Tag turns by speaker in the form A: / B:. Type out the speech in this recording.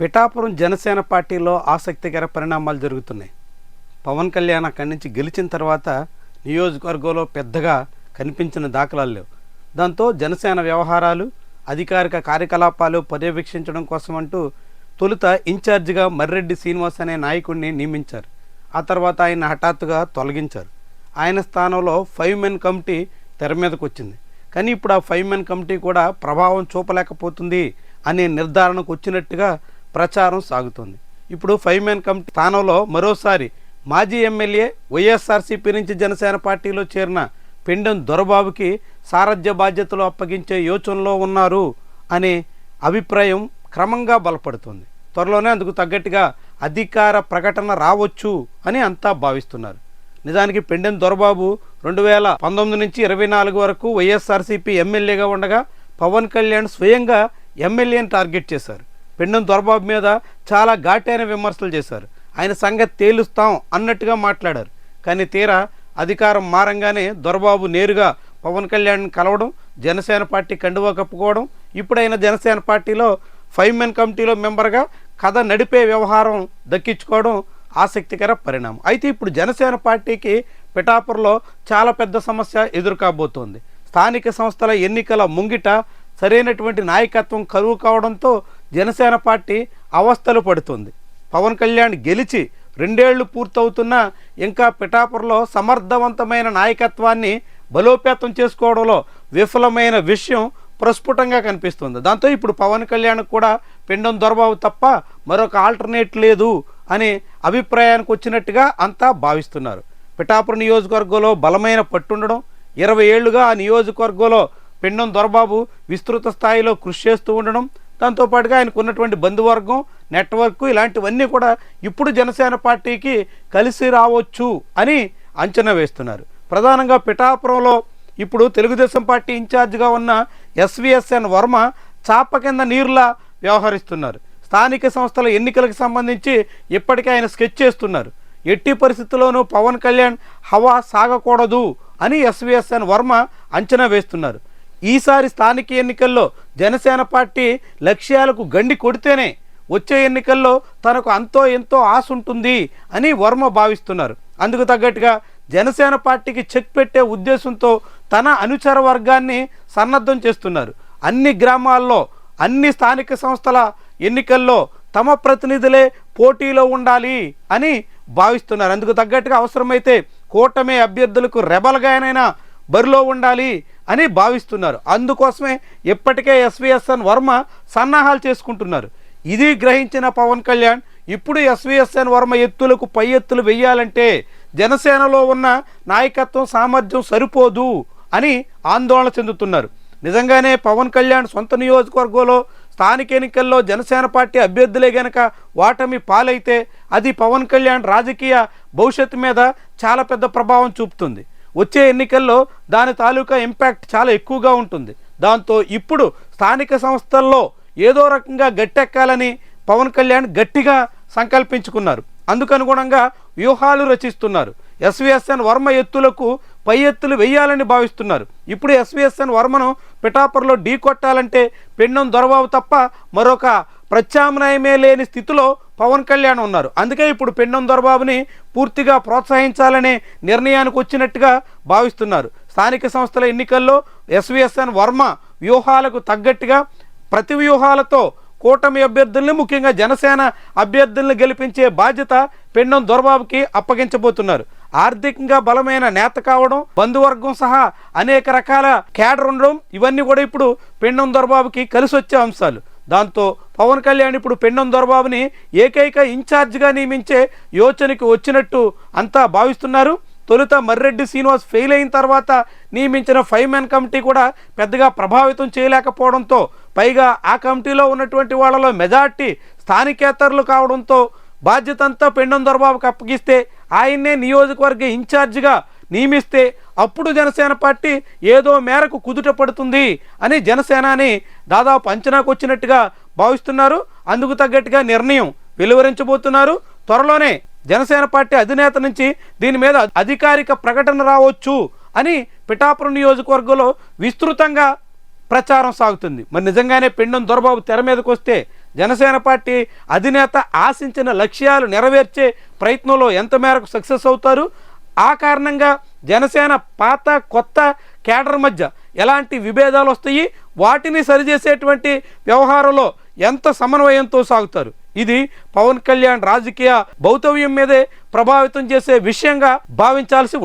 A: పిఠాపురం జనసేన పార్టీలో ఆసక్తికర పరిణామాలు జరుగుతున్నాయి. పవన్ కళ్యాణ్ అక్కడి నుంచి గెలిచిన తర్వాత నియోజకవర్గంలో పెద్దగా కనిపించిన దాఖలాలు లేవు. దాంతో జనసేన వ్యవహారాలు అధికారిక కార్యకలాపాలు పర్యవేక్షించడం కోసం అంటూ తొలుత ఇన్ఛార్జిగా మర్రెడ్డి శ్రీనివాస్ అనే నాయకుడిని నియమించారు. ఆ తర్వాత ఆయన హఠాత్తుగా తొలగించారు. ఆయన స్థానంలో ఫైవ్ మెన్ కమిటీ తెర మీదకు వచ్చింది. కానీ ఇప్పుడు ఆ ఫైవ్ మెన్ కమిటీ కూడా ప్రభావం చూపలేకపోతుంది అనే నిర్ధారణకు వచ్చినట్టుగా ప్రచారం సాగుతుంది. ఇప్పుడు ఫైవ్ మ్యాన్ కమిటీ స్థానంలో మరోసారి మాజీ ఎమ్మెల్యే వైఎస్ఆర్సీపీ నుంచి జనసేన పార్టీలో చేరిన పెండెం దొరబాబుకి సారథ్య బాధ్యతలు అప్పగించే యోచనలో ఉన్నారు అనే అభిప్రాయం క్రమంగా బలపడుతుంది. త్వరలోనే అందుకు తగ్గట్టుగా అధికార ప్రకటన రావచ్చు అని అంతా భావిస్తున్నారు. నిజానికి పెండెం దొరబాబు రెండు వేల పంతొమ్మిది నుంచి ఇరవై నాలుగు వరకు వైఎస్ఆర్సీపీ ఎమ్మెల్యేగా ఉండగా పవన్ కళ్యాణ్ స్వయంగా ఎమ్మెల్యేని టార్గెట్ చేశారు. పెండం దొరబాబు మీద చాలా ఘాటైన విమర్శలు చేశారు. ఆయన సంగతి తేలుస్తాం అన్నట్టుగా మాట్లాడారు. కానీ తీరా అధికారం మారంగానే దొరబాబు నేరుగా పవన్ కళ్యాణ్ కలవడం జనసేన పార్టీ కండువా కప్పుకోవడం ఇప్పుడైన జనసేన పార్టీలో ఫైవ్ మెన్ కమిటీలో మెంబర్గా కథ నడిపే వ్యవహారం దక్కించుకోవడం ఆసక్తికర పరిణామం. అయితే ఇప్పుడు జనసేన పార్టీకి పిఠాపురలో చాలా పెద్ద సమస్య ఎదురుకాబోతోంది. స్థానిక సంస్థల ఎన్నికల ముంగిట సరైనటువంటి నాయకత్వం కరువు కావడంతో జనసేన పార్టీ అవస్థలు పడుతుంది. పవన్ కళ్యాణ్ గెలిచి రెండేళ్ళు పూర్తవుతున్నా ఇంకా పిఠాపురలో సమర్థవంతమైన నాయకత్వాన్ని బలోపేతం చేసుకోవడంలో విఫలమైన విషయం ప్రస్ఫుటంగా కనిపిస్తుంది. దాంతో ఇప్పుడు పవన్ కళ్యాణ్ కూడా పిండం దొరబాబు తప్ప మరొక ఆల్టర్నేట్ లేదు అనే అభిప్రాయానికి వచ్చినట్టుగా అంతా భావిస్తున్నారు. పిఠాపురం నియోజకవర్గంలో బలమైన పట్టుండడం ఇరవై ఏళ్ళుగా ఆ నియోజకవర్గంలో పిండం దొరబాబు విస్తృత స్థాయిలో కృషి చేస్తూ ఉండడం దాంతోపాటుగా ఆయనకు ఉన్నటువంటి బంధువర్గం నెట్వర్క్ ఇలాంటివన్నీ కూడా ఇప్పుడు జనసేన పార్టీకి కలిసి రావచ్చు అని అంచనా వేస్తున్నారు. ప్రధానంగా పిఠాపురంలో ఇప్పుడు తెలుగుదేశం పార్టీ ఇన్ఛార్జిగా ఉన్న ఎస్విఎస్ఎన్ వర్మ చాప కింద నీరులా వ్యవహరిస్తున్నారు. స్థానిక సంస్థల ఎన్నికలకు సంబంధించి ఇప్పటికే ఆయన స్కెచ్ చేస్తున్నారు. ఎట్టి పరిస్థితుల్లోనూ పవన్ కళ్యాణ్ హవా సాగకూడదు అని ఎస్విఎస్ఎన్ వర్మ అంచనా వేస్తున్నారు. ఈసారి స్థానిక ఎన్నికల్లో జనసేన పార్టీ లక్ష్యాలకు గండి కొడితేనే వచ్చే ఎన్నికల్లో తనకు అంతో ఎంతో ఆశ ఉంటుంది అని వర్మ భావిస్తున్నారు. అందుకు తగ్గట్టుగా జనసేన పార్టీకి చెక్ పెట్టే ఉద్దేశంతో తన అనుచర వర్గాన్ని సన్నద్ధం చేస్తున్నారు. అన్ని గ్రామాల్లో అన్ని స్థానిక సంస్థల ఎన్నికల్లో తమ ప్రతినిధులే పోటీలో ఉండాలి అని భావిస్తున్నారు. అందుకు తగ్గట్టుగా అవసరమైతే కూటమి అభ్యర్థులకు రెబల్గానైనా బరిలో ఉండాలి అని భావిస్తున్నారు. అందుకోసమే ఇప్పటికే ఎస్విఎస్ఎన్ వర్మ సన్నాహాలు చేసుకుంటున్నారు. ఇది గ్రహించిన పవన్ కళ్యాణ్ ఇప్పుడు ఎస్విఎస్ఎన్ వర్మ ఎత్తులకు పై ఎత్తులు వెయ్యాలంటే జనసేనలో ఉన్న నాయకత్వం సామర్థ్యం సరిపోదు అని ఆందోళన చెందుతున్నారు. నిజంగానే పవన్ కళ్యాణ్ సొంత నియోజకవర్గంలో స్థానిక ఎన్నికల్లో జనసేన పార్టీ అభ్యర్థులే గనక వాటమి పాలైతే అది పవన్ కళ్యాణ్ రాజకీయ భవిష్యత్తు మీద చాలా పెద్ద ప్రభావం చూపుతుంది. వచ్చే ఎన్నికల్లో దాని తాలూకా ఇంపాక్ట్ చాలా ఎక్కువగా ఉంటుంది. దాంతో ఇప్పుడు స్థానిక సంస్థల్లో ఏదో రకంగా గట్టెక్కాలని పవన్ కళ్యాణ్ గట్టిగా సంకల్పించుకున్నారు. అందుకనుగుణంగా వ్యూహాలు రచిస్తున్నారు. ఎస్విఎస్ఎన్ వర్మ ఎత్తులకు పై ఎత్తులు వెయ్యాలని భావిస్తున్నారు. ఇప్పుడు ఎస్విఎస్ఎన్ వర్మను పిఠాపురలో ఢీ కొట్టాలంటే పెండం దొరబాబు తప్ప మరొక ప్రత్యామ్నాయమే లేని స్థితిలో పవన్ కళ్యాణ్ ఉన్నారు. అందుకే ఇప్పుడు పెండం దొరబాబుని పూర్తిగా ప్రోత్సహించాలనే నిర్ణయానికి వచ్చినట్టుగా భావిస్తున్నారు. స్థానిక సంస్థల ఎన్నికల్లో ఎస్విఎస్ఎన్ వర్మ వ్యూహాలకు తగ్గట్టుగా ప్రతి వ్యూహాలతో కూటమి అభ్యర్థుల్ని ముఖ్యంగా జనసేన అభ్యర్థుల్ని గెలిపించే బాధ్యత పెండం దొరబాబుకి అప్పగించబోతున్నారు. ఆర్థికంగా బలమైన నేత కావడం బంధువర్గం సహా అనేక రకాల క్యాడర్ ఉండడం ఇవన్నీ కూడా ఇప్పుడు పెండం దొరబాబుకి కలిసి వచ్చే అంశాలు. దాంతో పవన్ కళ్యాణ్ ఇప్పుడు పెండం దొరబాబుని ఏకైక ఇన్ఛార్జ్గా నియమించే యోచనకి వచ్చినట్టు అంతా భావిస్తున్నారు. తొలుత మర్రెడ్డి శ్రీనివాస్ ఫెయిల్ అయిన తర్వాత నియమించిన ఫైవ్ మ్యాన్ కమిటీ కూడా పెద్దగా ప్రభావితం చేయలేకపోవడంతో పైగా ఆ కమిటీలో ఉన్నటువంటి వాళ్ళలో మెజార్టీ స్థానికేతరులు కావడంతో బాధ్యత అంతా పెండం దొరబాబుకి అప్పగిస్తే ఆయన్నే నియోజకవర్గ ఇన్ఛార్జిగా నియమిస్తే అప్పుడు జనసేన పార్టీ ఏదో మేరకు కుదుట పడుతుంది అని జనసేనాని దాదాపు అంచనాకు వచ్చినట్టుగా భావిస్తున్నారు. అందుకు తగ్గట్టుగా నిర్ణయం వెలువరించబోతున్నారు. త్వరలోనే జనసేన పార్టీ అధినేత నుంచి దీని మీద అధికారిక ప్రకటన రావచ్చు అని పిఠాపురం నియోజకవర్గంలో విస్తృతంగా ప్రచారం సాగుతుంది. మరి నిజంగానే పెండం దొరబాబు తెర మీదకు వస్తే జనసేన పార్టీ అధినేత ఆశించిన లక్ష్యాలు నెరవేర్చే ప్రయత్నంలో ఎంత మేరకు సక్సెస్ అవుతారు? ఆ కారణంగా జనసేన పాత కొత్త కేడర్ మధ్య ఎలాంటి విభేదాలు వస్తాయి? వాటిని సరిచేసేటువంటి వ్యవహారంలో ఎంత సమన్వయంతో సాగుతారు? ఇది పవన్ కళ్యాణ్ రాజకీయ భౌతవ్యం మీదే ప్రభావితం చేసే విషయంగా భావించాల్సి